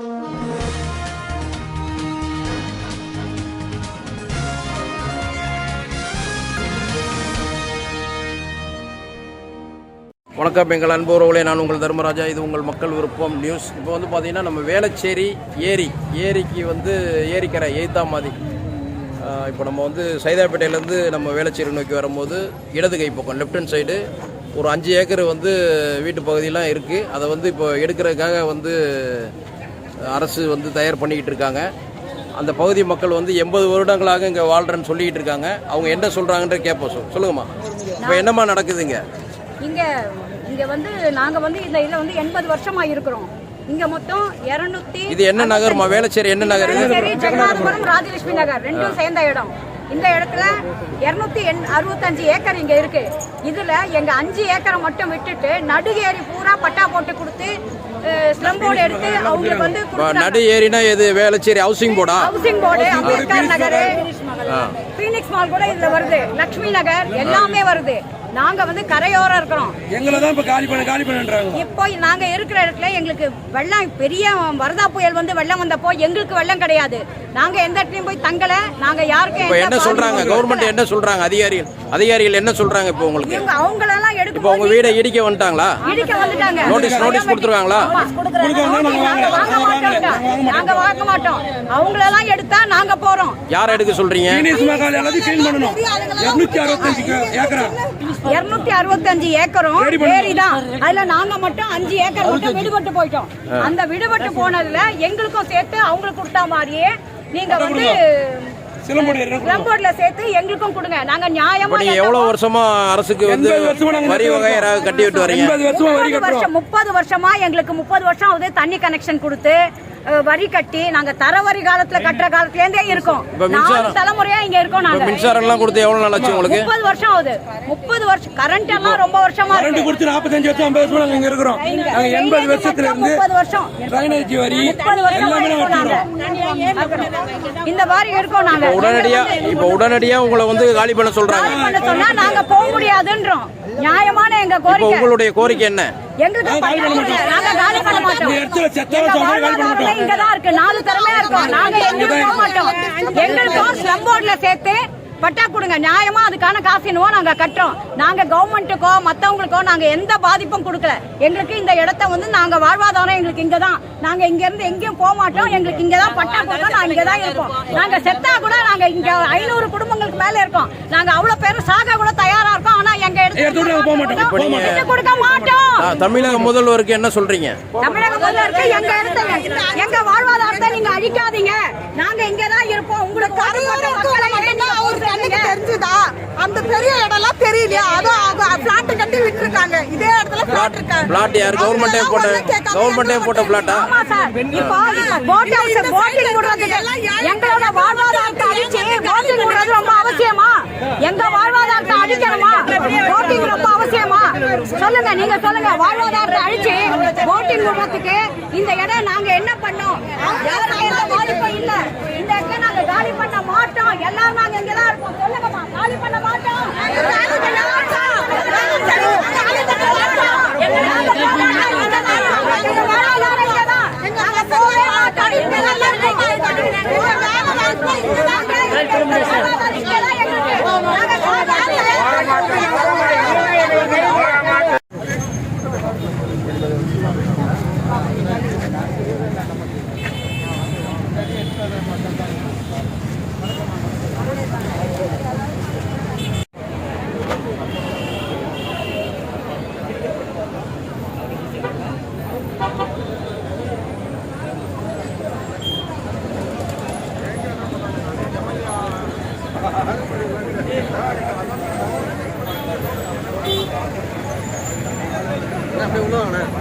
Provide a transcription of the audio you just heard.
வணக்கம் எங்கள் அன்பு உறவுகளே நான் உங்கள் தர்மராஜா. இது உங்கள் மக்கள் விருப்பம் நியூஸ். இப்போ வந்து பார்த்தீங்கன்னா நம்ம வேளச்சேரி ஏரி ஏரிக்கு வந்து ஏரிக்கரை எய்த்தாம் இப்போ நம்ம வந்து சைதாப்பேட்டையிலேருந்து நம்ம வேளச்சேரி நோக்கி வரும்போது இடது கை பக்கம் லெஃப்ட் ஹேண்ட் சைடு ஒரு அஞ்சு ஏக்கர் வந்து வீட்டு பகுதியெலாம் இருக்குது அதை வந்து இப்போ எடுக்கிறதுக்காக வந்து அரசு வந்து தயார் பண்ணிக்கிட்டு இருக்காங்க. அந்த பகுதி மக்கள் வந்து எண்பது வருடங்களாக இங்கே வாழ்கிறேன்னு சொல்லிக்கிட்டு இருக்காங்க. அவங்க என்ன சொல்கிறாங்கன்ற கேட்போம் சொல் சொல்லுங்கம்மா. இப்போ என்னம்மா நடக்குதுங்க? இங்க இங்க வந்து நாங்க வந்து இந்த இதுல வந்து எண்பது வருஷமா இருக்கிறோம். இங்க மொத்தம் இருநூத்தி இது என்ன நகர்மா? வேளச்சேரி என்ன நகர்? ராஜலட்சுமி நகர். ரெண்டும் சேர்ந்த இடம். இந்த இடத்துல இருநூத்தி எண் அறுபத்தஞ்சு ஏக்கர் இங்க இருக்கு. இதுல எங்க அஞ்சு ஏக்கரை மட்டும் விட்டுட்டு நடுகேரி பூரா பட்டா போட்டு கொடுத்து ஸ்லம் போர்டு எடுத்து அவங்களுக்கு வந்து நடு ஏரினா எது? Velachery housing போர்டா housing board Ambedkar Nagar Phoenix mall கூட இதுல வருது. லக்ஷ்மி நகர் எல்லாமே வருது. நாங்க வந்து கரையோரம் இருக்கிறோம். எங்களை தான் இப்ப காலி பண்ண காலி பண்ணுன்றாங்க. இப்போ நாங்க இருக்கிற இடத்துல எங்களுக்கு வெள்ளம் பெரிய வரதா புயல் வந்து வெள்ளம் வந்தப்போ எங்களுக்கு வெள்ளம் கிடையாது. நாங்க எந்த இடத்துலயும் போய் தங்கல. நாங்க யாருக்கும் என்ன சொல்றாங்க? கவர்மெண்ட் என்ன சொல்றாங்க? அதிகாரிகள் அதிகாரிகள் என்ன சொல்றாங்க இப்போ உங்களுக்கு? அவங்களெல்லாம் இப்போ உங்க வீடை இடிக்க வந்துட்டாங்களா? இடிக்க வந்துட்டாங்க. நோட்டீஸ் நோட்டீஸ் கொடுத்துருவாங்களா ஆமா. நாங்க வாங்க மாட்டோம் நாங்க வாங்க. மாட்டோம். அவங்களெல்லாம் எடுத்தா நாங்க போறோம். யாரை எடுக்க சொல்றீங்க? இருநூத்தி அறுபத்தஞ்சு ஏக்கரும் ஏரி தான் அதுல நாங்க மட்டும் அஞ்சு ஏக்கர் மட்டும் விடுபட்டு போயிட்டோம். அந்த விடுபட்டு போனதுல எங்களுக்கும் சேர்த்து அவங்களுக்கு கொடுத்தா மாதிரியே நீங்க வந்து சிலம்புடைய ரம்போர்ட்ல சேர்த்து எங்களுக்கும் கொடுங்க. நாங்க நியாயமா நீங்க எவ்வளவு வருஷமா அரசுக்கு வந்து வரி வகையராக கட்டி விட்டு வரீங்க? எண்பது வருஷமா எங்களுக்கு முப்பது வருஷம் ஆகுது தண்ணி கனெக்ஷன் கொடுத்து. வரி கட்டி நாங்க தரவரி காலத்துல கட்டுற காலத்துல இருந்தே இருக்கோம் நாலு தலைமுறையா இங்க இருக்கோம் நாங்க. மின்சாரம் எல்லாம் கொடுத்து எவ்வளவு நாள் ஆச்சு உங்களுக்கு? முப்பது வருஷம் ஆகுது. முப்பது வருஷம் கரண்ட் எல்லாம் ரொம்ப வருஷமா கரண்ட் இருக்கு. கொடுத்து நாற்பத்தஞ்சு வருஷம் ஐம்பது வருஷம் நாங்க இங்க இருக்கிறோம். நாங்க எண்பது வருஷத்துல இருந்து முப்பது வருஷம். டிரைனேஜ் வரி முப்பது வருஷம் நாங்க இந்த மாதிரி இருக்கோம் நாங்க. உடனடியா இப்போ உடனடியா உங்களை வந்து காலி பண்ண சொல்றாங்க. சொன்னா நாங்க போக முடியாதுன்றோம். நியாயமான எங்க இப்போ கோரிக்கை. உங்களுடைய கோரிக்கை என்ன? இங்கதான் இருக்கு. நாலு திறமையா இருக்கோம். நாங்க எங்கேயும் போக மாட்டோம். எங்களுக்கும் ஸ்லம் போர்ட்ல சேர்த்து பட்டா கொடுங்க. நியாயமா அதுக்கான காசு என்னவோ நாங்க கட்டுறோம். நாங்க கவர்மெண்ட்டுக்கோ மத்தவங்களுக்கோ நாங்க எந்த பாதிப்பும் கொடுக்கல. எங்களுக்கு இந்த இடத்த வந்து நாங்க வாழ்வாதாரம் எங்களுக்கு இங்கதான். நாங்க இங்க இருந்து எங்கேயும் போக மாட்டோம். எங்களுக்கு இங்கதான் பட்டா கொடுத்தோம் நாங்க இங்கதான் இருப்போம். நாங்க செத்தா கூட நாங்க இங்க ஐநூறு குடும்பங்களுக்கு மேல இருக்கோம். நாங்க அவ்வளவு பேரும் சாக கூட தயாரா போக மாட்டோம். தமிழக முதல்வருக்கு என்ன சொல்றீங்க? தமிழக முதல்வருக்கு எங்க இடத்த எங்க வாழ்வாதாரத்தை நீங்க அழிக்காதீங்க. நாங்க இங்கதான் இருப்போம். உங்களுக்கு தெரிஞ்சுதா? அந்த பெரிய இடம்லாம் தெரியலையா? அதான் பிளாட் கட்டி விட்டுருக்காங்க. இதே இடத்துல பிளாட் இருக்காங்க பிளாட் யார்? கவர்மெண்டே போட்ட கவர்மெண்டே போட்ட பிளாட்டா இப்போ போட் ஹவுஸ் போட்டிங் விடுறதுக்கு எங்களோட வாழ்வாதாரத்தை அழிச்சு போட்டிங் விடுறது ரொம்ப அவசியமா எங்க வாழ்வாதாரத்தை அழிக்கணுமா போட்டிங் ரொம்ப அவசியமா சொல்லுங்க வாழ்வாதாரத்தை அழிச்சு போட்டிங் விடுறதுக்கு இந்த இடம் நாங்க என்ன பண்ணோம்? யாருக்கும் இல்ல. இந்த இடத்துல நாங்க காலி பண்ண மாட்டோம். எல்லாரும் நாங்க இங்க 那不用弄了。